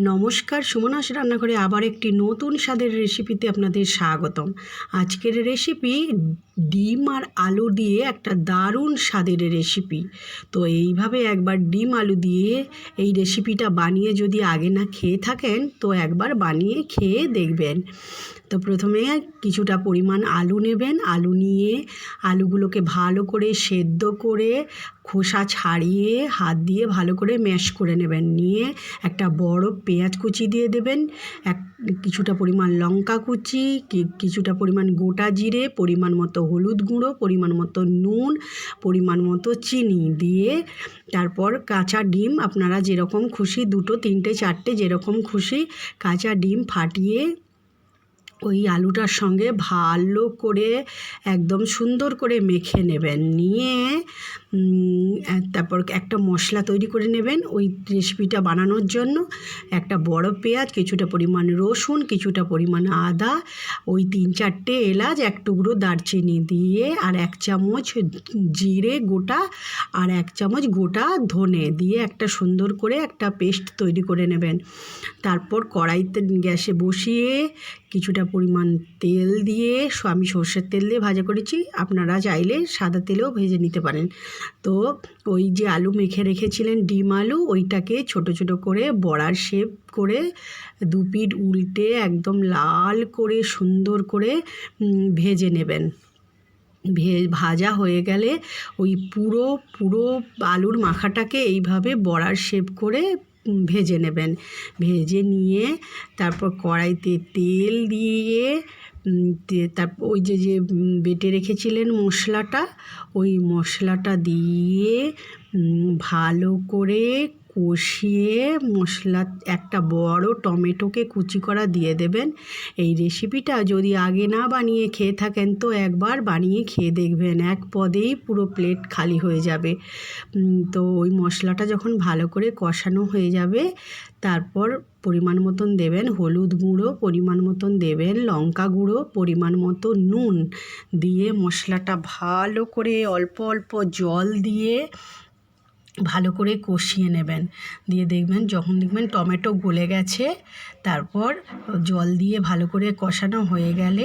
নমস্কার সুমনাস রান্নাঘরে আবার একটি নতুন স্বাদের রেসিপিতে আপনাদের স্বাগতম। আজকের রেসিপি ডিম আর আলু দিয়ে একটা দারুণ স্বাদের রেসিপি তো এইভাবে একবার ডিম আলু দিয়ে এই রেসিপিটা বানিয়ে যদি আগে না খেয়ে থাকেন, তো একবার বানিয়ে খেয়ে দেখবেন। তো প্রথমে কিছুটা পরিমাণ আলু নেবেন। আলু নিয়ে আলুগুলোকে ভালো করে সেদ্ধ করে খোসা ছাড়িয়ে হাত দিয়ে ভালো করে ম্যাশ করে নেবেন। নিয়ে একটা বড় পেঁয়াজ কুচি দিয়ে দেবেন। এক কিছুটা পরিমাণ লঙ্কা কুচি কিছুটা পরিমাণ গোটা জিরে, পরিমাণ মতো হলুদ গুঁড়ো, পরিমাণ মতো নুন, পরিমাণ মতো চিনি দিয়ে তারপর কাঁচা ডিম, আপনারা যেরকম খুশি দুটো, তিনটে, চারটে যেরকম খুশি কাঁচা ডিম ফাটিয়ে ওই আলুটার সঙ্গে ভালো করে, একদম সুন্দর করে মেখে নেবেন। নিয়ে তারপর একটা মশলা তৈরি করে নেবেন ওই রেসিপিটা বানানোর জন্য। একটা বড় পেঁয়াজ, কিছুটা পরিমাণ রসুন, কিছুটা পরিমাণ আদা, ওই তিন চারটে এলাচ, এক টুকরো দারচিনি দিয়ে আর এক চামচ জিরে গোটা আর এক চামচ গোটা ধনে দিয়ে একটা সুন্দর করে একটা পেস্ট তৈরি করে নেবেন। তারপর কড়াইতে গ্যাসে বসিয়ে কিছুটা পরিমাণ তেল দিয়ে, আমি সর্ষের তেল দিয়ে ভাজা করেছি। আপনারা চাইলে সাদা তেলেও ভেজে নিতে পারেন। তো ওই যে আলু মেখে রেখেছিলেন ডিম আলু, ওইটাকে ছোট ছোট করে বড়ার শেপ করে দু পিঠ উল্টে একদম লাল করে সুন্দর করে ভেজে নেবেন। ভে, ভাজা হয়ে গেলে ওই পুরো পুরো আলুর মাখাটাকে এইভাবে বড়ার শেপ করে ভেজে নেবেন। ভেজে নিয়ে তারপর কড়াইতে তেল দিয়ে উম, তে- তারপর ওই যে যে বেটে রেখেছিলেন মশলাটা ওই মশলাটা দিয়ে ভালো করে কষিয়ে মশলা একটা বড় টমেটোকে কুচি করা দিয়ে দেবেন। এই রেসিপিটা যদি আগে না বানিয়ে খেয়ে থাকেন তো একবার বানিয়ে খেয়ে দেখবেন এক পদেই পুরো প্লেট খালি হয়ে যাবে। তো ওই মশলাটা যখন ভালো করে কষানো হয়ে যাবে তারপর পরিমাণ মতন দেবেন হলুদ গুঁড়ো, পরিমাণ মতন দেবেন লঙ্কা গুঁড়ো, পরিমাণ মতো নুন দিয়ে মশলাটা ভালো করে অল্প অল্প জল দিয়ে ভালো করে কষিয়ে নেবেন। দিয়ে দেখবেন যখন দেখবেন টমেটো গলে গেছে, তারপর জল দিয়ে ভালো করে কষানো হয়ে গেলে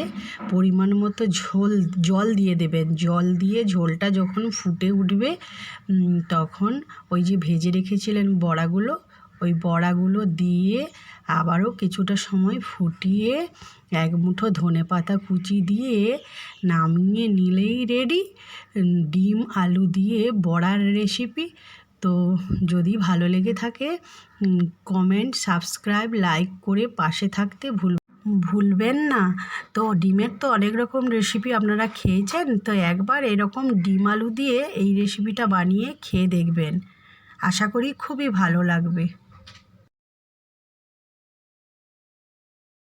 পরিমাণ মতো ঝোল, জল দিয়ে দেবেন। জল দিয়ে ঝোলটা যখন ফুটে উঠবে তখন ওই যে ভেজে রেখেছিলেন বড়াগুলো ওই বড়াগুলো দিয়ে আবারও কিছুটা সময় ফুটিয়ে এক মুঠো ধনে পাতা কুচি দিয়ে নামিয়ে নিলেই রেডি ডিম, আলু দিয়ে বড়ার রেসিপি তো যদি ভালো লেগে থাকে কমেন্ট সাবস্ক্রাইব লাইক করে পাশে থাকতে ভুল, ভুলবেন না। তো ডিমের তো অনেক রকম রেসিপি আপনারা খেয়েছেন, তো একবার এরকম ডিম, আলু দিয়ে এই রেসিপিটা বানিয়ে খেয়ে দেখবেন। আশা করি খুবই ভালো লাগবে।